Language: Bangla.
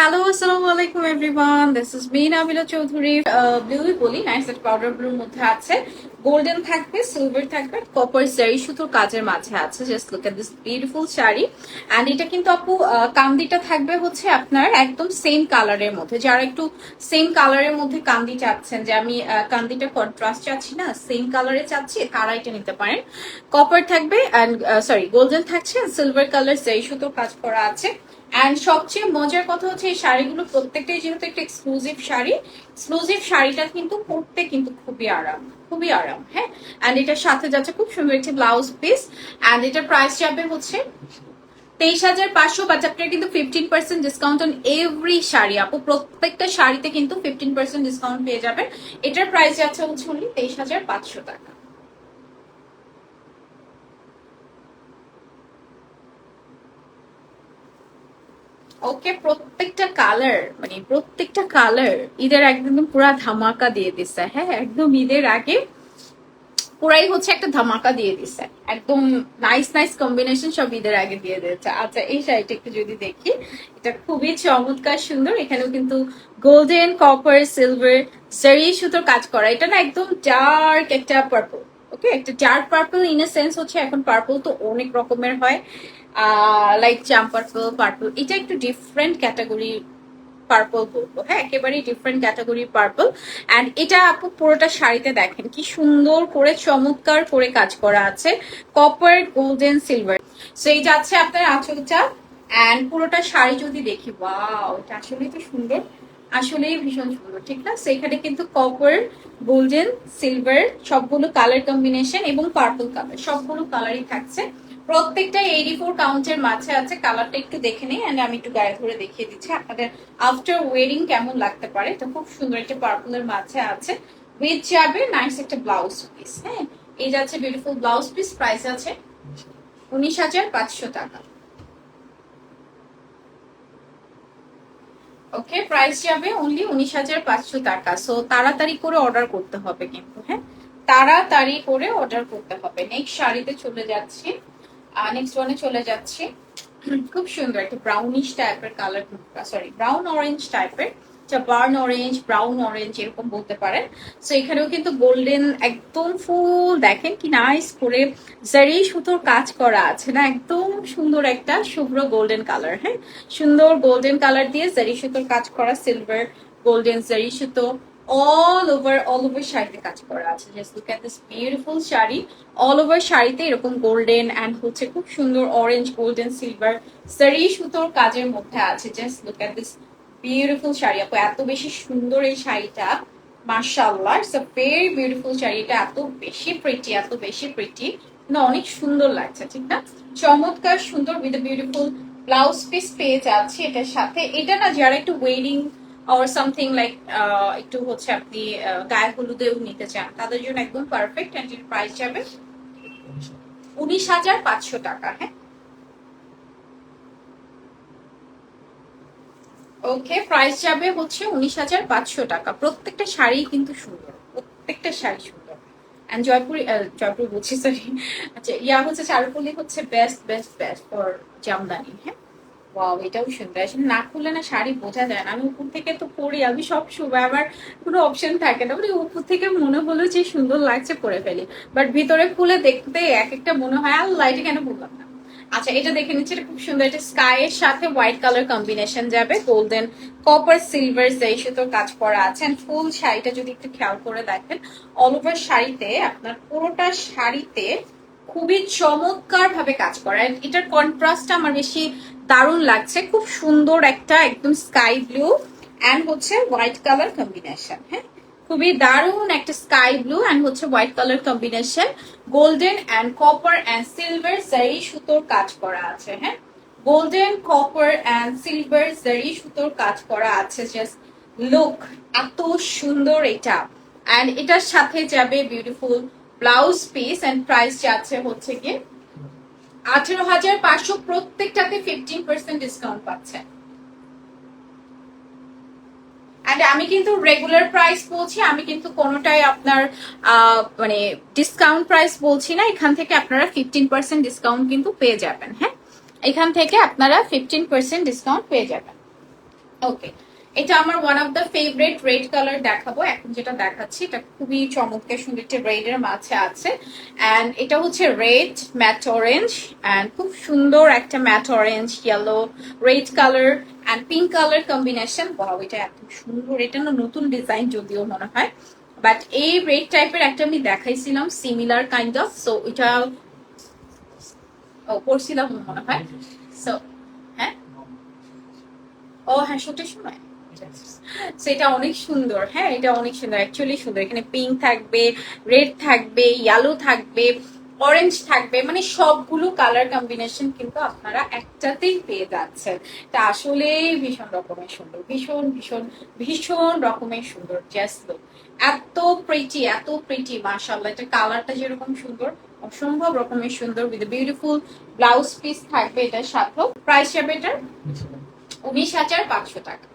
হ্যালো আসসালামু আলাইকুম everyone this is me Nabila Chowdhury ব্লুই বলি নাইস একটা পাউডার ব্লুর মধ্যে আছে। গোল্ডেন থাকবে সিলভার থাকবে কপার জারি সুতোর কাজের মাঝে আছে। Just look at this beautiful sari. And এটা কিন্তু আপু কান্দিটা থাকবে হচ্ছে আপনার একদম সেম কালারের মধ্যে। যারা একটু সেম কালারের মধ্যে কান্দি চাচ্ছেন, যে আমি কান্দিটা কন্ট্রাস্ট চাচ্ছি না সেম কালারে চাচ্ছি, তারা এটা নিতে পারেন। কপার থাকবে অ্যান্ড সরি গোল্ডেন থাকছে সিলভার কালার জারি সুতোর কাজ করা আছে। অ্যান্ড সবচেয়ে মজার কথা হচ্ছে এই শাড়িগুলো, প্রত্যেকটাই যেহেতু একটা এক্সক্লুসিভ শাড়ি এক্সক্লুসিভ শাড়িটা কিন্তু পরতে কিন্তু খুবই আরাম খুবই আরাম হ্যাঁ? অ্যান্ড এটার সাথে যাচ্ছে খুব সুন্দর একটি ব্লাউজ পিস অ্যান্ড এটার প্রাইস যাবে হচ্ছে তেইশ হাজার পাঁচশো বাট আপনারা কিন্তু fifteen percent discount on every sari. আপু, প্রত্যেকটা শাড়িতে কিন্তু ফিফটিন পার্সেন্ট ডিসকাউন্ট পেয়ে যাবেন। এটার প্রাইস যাচ্ছে হচ্ছে only তেইশ হাজার পাঁচশো টাকা। ওকে প্রত্যেকটা কালার মানে প্রত্যেকটা কালার ঈদের একদম পুরা ধামাকা দিয়ে দিছে হ্যাঁ? একদম ঈদের আগে পুরাই হচ্ছে একটা ধামাকা দিয়ে দিছে। একদম নাইস নাইস কম্বিনেশন সব ঈদের আগে দিয়ে দিয়েছে। আচ্ছা এই শাড়িটা একটু যদি দেখি, এটা খুবই চমৎকার, সুন্দর। এখানেও কিন্তু গোল্ডেন কপার সিলভার জারি সুতোর কাজ করা। এটা না একদম ডার্ক একটা purple okay dark purple in a sense হচ্ছে এখন পার্পল তো অনেক রকমের হয়। লাইক জাম পার্পল পার্পল এটা একটু ডিফারেন্ট ক্যাটাগরি পার্পল বলব। হ্যাঁ একেবারেই ডিফারেন্ট ক্যাটাগরি পার্পল অ্যান্ড এটা আপু পুরোটা শাড়িতে দেখেন, কি সুন্দর করে, চমৎকার করে কাজ করা আছে। কপার গোল্ডেন সিলভার সো এই যাচ্ছে আপনার আঁচলটা। অ্যান্ড পুরোটা শাড়ি যদি দেখি ওয়াও এটা আসলেই তো সুন্দর। আসলেই ভীষণ সুন্দর, ঠিক না? সেখানে কিন্তু কপার গোল্ডেন সিলভার সবগুলো কালার কম্বিনেশন এবং পার্পল কালার সবগুলো কালারই থাকছে। প্রত্যেকটা এইটি ফোর কাউন্টের মাঝে আছে কালারটা একটু দেখে নিই অ্যান্ড আমি একটু গায়ে ধরে দেখিয়ে দিচ্ছি আপনাদের আফটার ওয়েডিং কেমন লাগতে পারে। এটা খুব সুন্দর একটা পার্পলের মাঝে আছে উইথ যাবে নাইস একটা ব্লাউজ পিস হ্যাঁ? এই যাচ্ছে বিউটিফুল ব্লাউজ পিস প্রাইস আছে উনিশ হাজার পাঁচশো টাকা। ওকে প্রাইস যাবে অনলি উনিশ হাজার পাঁচশো টাকা। সো তাড়াতাড়ি করে অর্ডার করতে হবে কিন্তু হ্যাঁ? তাড়াতাড়ি করে অর্ডার করতে হবে। নেক্সট শাড়িতে চলে যাচ্ছি। নেক্সট ওয়ানে চলে যাচ্ছি। খুব সুন্দর একটা ব্রাউনিশ টাইপের কালার সরি ব্রাউন অরেঞ্জ টাইপের যা বার্ন অরেঞ্জ ব্রাউন অরেঞ্জ এরকম বলতে পারেন। সো এখানেও কিন্তু গোল্ডেন একদম ফুল দেখেন কি নাইস করে জারি সুতোর কাজ করা আছে না? একদম সুন্দর একটা শুভ্র গোল্ডেন কালার হ্যাঁ? সুন্দর গোল্ডেন কালার দিয়ে জারি সুতোর কাজ করা সিলভার গোল্ডেন জারি সুতো অল ওভার অল ওভার শাড়িতে কাজ করা আছে। Just look at this beautiful sari. All over শাড়িতে এরকম গোল্ডেন অ্যান্ড হচ্ছে খুব সুন্দর অরেঞ্জ গোল্ডেন সিলভার সারি সুতোর কাজের মধ্যে আছে। Just look at this beautiful sari. আপু, এত বেশি সুন্দর এই শাড়িটা মার্শাল্লাহ it's a very beautiful sari. এটা এত বেশি প্রিটি এত বেশি প্রিটি না, অনেক সুন্দর লাগছে, ঠিক না? চমৎকার, সুন্দর উইথ বিউটিফুল ব্লাউজ পিস পেয়ে যাচ্ছি এটার সাথে। এটা না, যারা একটু ওয়েডিং অর সামথিং লাইক একটু হচ্ছে আপনি গায়ে হলুদেও নিতে চান, তাদের জন্য একদম পারফেক্ট অ্যান্ড প্রাইস যাবে উনিশ হাজার পাঁচশো টাকা হ্যাঁ? ওকে প্রাইস যাবে হচ্ছে উনিশ হাজার পাঁচশো টাকা। প্রত্যেকটা শাড়ি কিন্তু সুন্দর, প্রত্যেকটা শাড়ি সুন্দর। অ্যান্ড জয়পুরি জয়পুর বলছি সরি আচ্ছা ইয়া হচ্ছে চারুপল্লি হচ্ছে best best best for jamdani হ্যাঁ? ওয়াও এটাও সুন্দর। আসলে না খুললে না শাড়ি বোঝা যায় না। আমি উপর থেকে তো পরি আমি সব সময় আমার কোনো অপশন থাকে না। মানে উপর থেকে মনে হলো যে সুন্দর লাগছে, পরে ফেলি। বাট ভিতরে খুলে দেখতে এক একটা মনে হয়, আল্লাহ, এটা কেন বললাম না? আচ্ছা এটা দেখে নিচ্ছি, এটা খুব সুন্দর। এটা স্কাই এর সাথে হোয়াইট কালার কম্বিনেশন যাবে, গোল্ডেন কপার, সিলভার সেই সুতোর কাজ করা আছে। ফুল শাড়িটা যদি একটু খেয়াল করে দেখেন অল ওভার শাড়িতে, আপনার পুরোটা শাড়িতে খুবই চমৎকার ভাবে কাজ করা। এটার কন্ট্রাস্টটা আমার বেশি দারুণ লাগছে। খুব সুন্দর একটা একদম স্কাই ব্লু অ্যান্ড হচ্ছে হোয়াইট কালার কম্বিনেশন হ্যাঁ? খুবই দারুণ একটা স্কাই ব্লু অ্যান্ড হচ্ছে white colour combination golden and copper and silver zari সুতোর কাজ করা আছে হ্যাঁ? Golden copper and silver zari সুতোর কাজ করা আছে জাস্ট লুক এত সুন্দর এটা। অ্যান্ড এটার সাথে যাবে beautiful blouse piece and price যাচ্ছে হচ্ছে গিয়ে আঠেরো হাজার পাঁচশো প্রত্যেকটাতে ফিফটিন পার্সেন্ট ডিসকাউন্ট পাচ্ছেন অ্যান্ড আমি কিন্তু রেগুলার প্রাইস বলছি, আমি কিন্তু কোনোটাই আপনার মানে ডিসকাউন্ট প্রাইস বলছি না, এখান থেকে আপনারা ফিফটিন পার্সেন্ট ডিসকাউন্ট কিন্তু পেয়ে যাবেন হ্যাঁ? এখান থেকে আপনারা ফিফটিন পার্সেন্ট ডিসকাউন্ট পেয়ে যাবেন। ওকে এটা আমার one of the favourite red colour দেখাবো, এখন যেটা দেখাচ্ছি, এটা খুবই চমৎকার, সুন্দর রেড এর মাঝে আছে। অ্যান্ড এটা হচ্ছে রেড ম্যাট অরেঞ্জ অ্যান্ড খুব সুন্দর একটা matt orange yellow red colour and pink colour combination বাহ এটা এত সুন্দর, এটা না নতুন ডিজাইন যদিও মনে হয় বাট এই রেড টাইপের একটা আমি দেখাইছিলাম সিমিলার কাইন্ড অফ সো এটা, ও করছিলাম মনে হয় সো হ্যাঁ? ও হ্যাঁ শোটের সময় সেটা অনেক সুন্দর হ্যাঁ এটা অনেক সুন্দর অ্যাকচুয়ালি সুন্দর, এখানে পিঙ্ক থাকবে রেড থাকবে ইয়েলো থাকবে অরেঞ্জ থাকবে। মানে সবগুলো কালার কম্বিনেশন কিন্তু আপনারা একটাতেই পেয়ে যাচ্ছেন। তা আসলে ভীষণ রকমের সুন্দর, ভীষণ ভীষণ ভীষণ রকমের সুন্দর জাস্ট এত প্রিটি এত প্রিটি মাশাআল্লাহ এটা কালারটা যেরকম সুন্দর, অসম্ভব রকমের সুন্দর উইথ বিউটিফুল ব্লাউজ পিস থাকবে এটার সাথেও। প্রাইস যাবে এটার? উনিশ হাজার পাঁচশো টাকা।